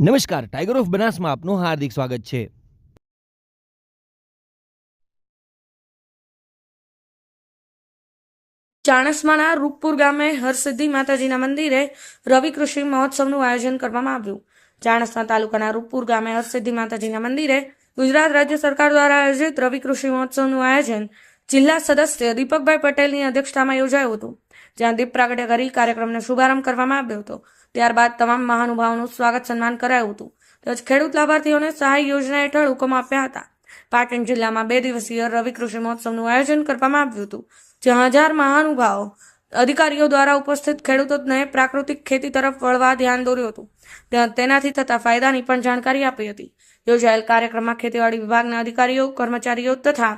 નમસ્કાર tiger of બનાસમાં આપનું હાર્દિક સ્વાગત છે. ચાણસમાના રૂપપુર ગામે હરસિદ્ધિ માતાજીના મંદિરે રવિ કૃષિ મહોત્સવનું આયોજન કરવામાં આવ્યું. ચાણસમા તાલુકાના રૂપપુર ગામે હરસિદ્ધિ માતાજીના મંદિરે ગુજરાત રાજ્ય સરકાર દ્વારા આયોજિત રવિ કૃષિ મહોત્સવનું આયોજન જિલ્લા સદસ્ય દીપકભાઈ પટેલની અધ્યક્ષતામાં યોજાયું હતું. જ્યાં દીપ પ્રાગટ્ય કરી કાર્યક્રમનો શુભારંભ કરવામાં આવ્યો હતો. ત્યારબાદ તમામ મહાનુભાવોનું સ્વાગત સન્માન કરાયું હતું. તેમજ ખેડૂત લાભાર્થીઓને સહાય યોજના હેઠળ હુકમ આપ્યા હતા. પાટણ જિલ્લામાં બે દિવસીય રવિ કૃષિ મહોત્સવનું આયોજન કરવામાં આવ્યું હતું, જ્યાં હજાર મહાનુભાવો અધિકારીઓ દ્વારા ઉપસ્થિત ખેડૂતોને પ્રાકૃતિક ખેતી તરફ વળવા ધ્યાન દોર્યું હતું. તેનાથી થતા ફાયદાની પણ જાણકારી આપી હતી. યોજાયેલ કાર્યક્રમમાં ખેતીવાડી વિભાગના અધિકારીઓ, કર્મચારીઓ તથા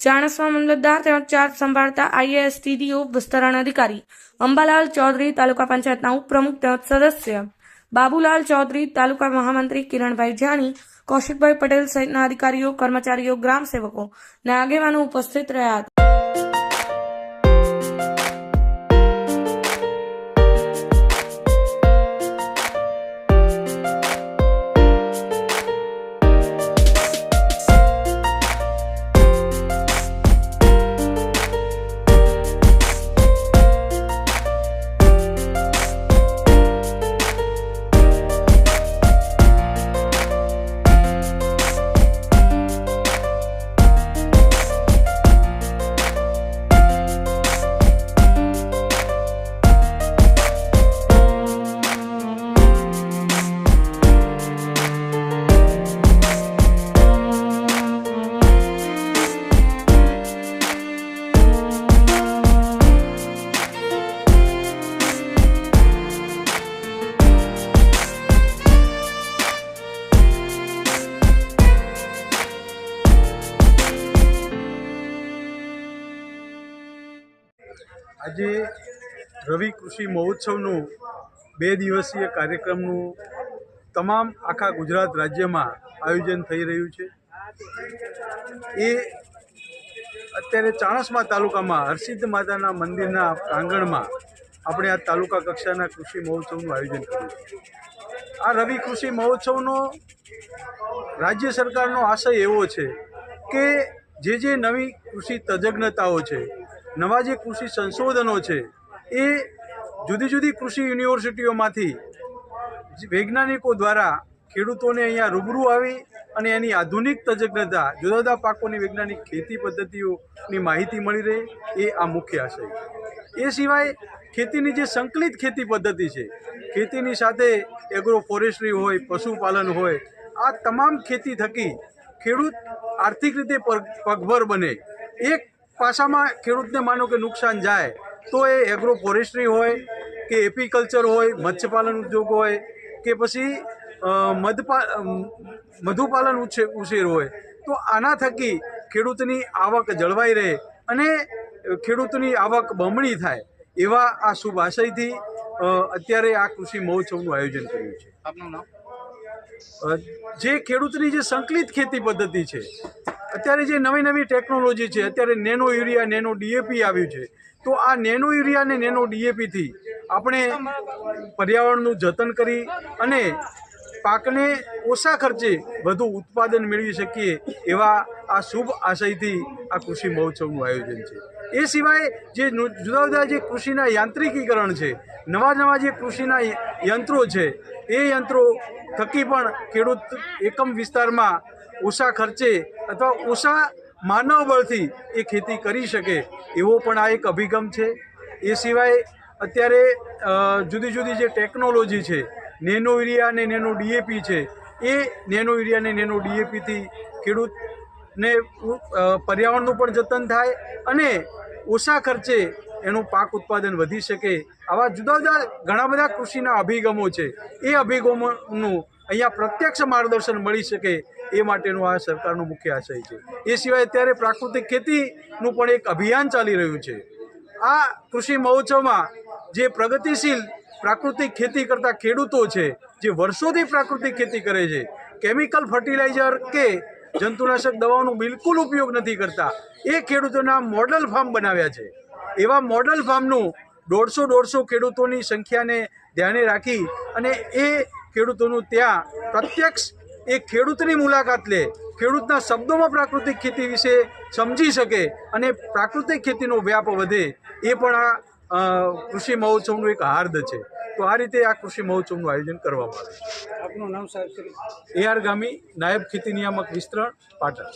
ચાણસ્મા મામલતદાર તેમજ ચાર્જ સંભાળતા આઈએએસ ટીડીઓ વિસ્તરણ અધિકારી અંબાલાલ ચૌધરી, તાલુકા પંચાયતના ઉપપ્રમુખ તેમજ સદસ્ય બાબુલાલ ચૌધરી, તાલુકા મહામંત્રી કિરણભાઈ જાની કૌશિકભાઈ પટેલ સહિતના અધિકારીઓ, કર્મચારીઓ ગ્રામ સેવકો અને આગેવાનો ઉપસ્થિત રહ્યા હતા. આજે રવિ કૃષિ મહોત્સવનું બે દિવસીય કાર્યક્રમનું તમામ આખા ગુજરાત રાજ્યમાં આયોજન થઈ રહ્યું છે. એ અત્યારે ચાણસ્મા તાલુકામાં હરસિદ્ધ માતાના મંદિરના પ્રાંગણમાં આપણે આ તાલુકા કક્ષાના કૃષિ મહોત્સવનું આયોજન કર્યું આ રવિ કૃષિ મહોત્સવનો રાજ્ય સરકારનો આશય એવો છે કે જે જે નવી કૃષિ તજજ્ઞતાઓ છે નવા જે કૃષિ સંશોધનો છે, એ જુદી જુદી કૃષિ યુનિવર્સિટીઓમાંથી વૈજ્ઞાનિકો દ્વારા ખેડૂતોને અહીંયા રૂબરૂ આવી અને એની આધુનિક તજજ્ઞતા જુદા જુદા પાકોની વૈજ્ઞાનિક ખેતી પદ્ધતિઓની માહિતી મળી રહે, એ આ મુખ્ય આશય એ સિવાય ખેતીની જે સંકલિત ખેતી પદ્ધતિ છે, ખેતીની સાથે એગ્રો ફોરેસ્ટ્રી હોય, પશુપાલન હોય, આ તમામ ખેતી થકી ખેડૂત આર્થિક રીતે પગ- પગભર બને. એક પાસામાં ખેડૂતને માનો કે નુકસાન જાય તો એ એગ્રો ફોરેસ્ટ્રી હોય કે એપીકલ્ચર હોય મત્સ્યપાલન ઉદ્યોગ હોય કે પછી મધપા મધુપાલન ઉછેર ઉછેર હોય તો આના થકી ખેડૂતની આવક જળવાઈ રહે અને ખેડૂતની આવક બમણી થાય એવા આ શુભ આશયથી અત્યારે આ કૃષિ મહોત્સવનું આયોજન કર્યું છે. આપનું નામ? જે ખેડૂતની જે સંકલિત ખેતી પદ્ધતિ છે અત્યારે જે નવી નવી ટેકનોલોજી છે, અત્યારે નેનો યુરિયા નેનો ડીએપી આવ્યું છે, તો આ નેનો યુરિયા અને નેનો ડીએપીથી આપણે પર્યાવરણનું જતન કરી અને પાકને ઓછા ખર્ચે વધુ ઉત્પાદન મેળવી શકીએ એવા આ શુભ આશયથી આ કૃષિ મહોત્સવનું આયોજન છે. એ સિવાય જે જુદા જુદા જે કૃષિના યાંત્રિકીકરણ છે, નવા નવા જે કૃષિના યંત્રો છે, એ યંત્રો થકી પણ ખેડૂત એકમ વિસ્તારમાં ઓછા ખર્ચે અથવા ઓછા માનવ બળથી એ ખેતી કરી શકે એવો પણ આ એક અભિગમ છે. એ સિવાય અત્યારે જુદી જુદી જે ટેકનોલોજી છે, નેનો યુરિયા અને નેનો ડીએપી છે, એ નેનો યુરિયા અને નેનો ડીએપીથી ખેડૂતને પર્યાવરણનું પણ જતન થાય અને ઓછા ખર્ચે એનું પાક ઉત્પાદન વધી શકે આવા જુદા જુદા ઘણા બધા કૃષિના અભિગમો છે. એ અભિગમોનું અહીંયા પ્રત્યક્ષ માર્ગદર્શન મળી શકે એ માટેનું આ સરકારનું મુખ્ય આશય છે. એ સિવાય અત્યારે પ્રાકૃતિક ખેતીનું પણ એક અભિયાન ચાલી રહ્યું છે. આ કૃષિ મહોત્સવમાં જે પ્રગતિશીલ પ્રાકૃતિક ખેતી કરતા ખેડૂતો છે, જે વર્ષોથી પ્રાકૃતિક ખેતી કરે છે, કેમિકલ ફર્ટિલાઇઝર કે જંતુનાશક દવાઓનો બિલકુલ ઉપયોગ નથી કરતા, એ ખેડૂતોના મોડલ ફાર્મ બનાવ્યા છે. એવા મોડલ ફાર્મનું દોઢસો દોઢસો ખેડૂતોની સંખ્યાને ધ્યાને રાખી અને એ ખેડૂતોનું ત્યાં પ્રત્યક્ષ એ ખેડૂતની મુલાકાત લે. ખેડૂતના શબ્દોમાં પ્રાકૃતિક ખેતી વિશે સમજી શકે અને પ્રાકૃતિક ખેતીનો વ્યાપ વધે એ પણ આ કૃષિ મહોત્સવનું એક હાર્દ છે. તો આ રીતે આ કૃષિ મહોત્સવનું આયોજન કરવામાં આવે છે. આપનું નામ સાહેબ એ આર ગામી નાયબ ખેતી નિયામક વિસ્તરણ પાટણ.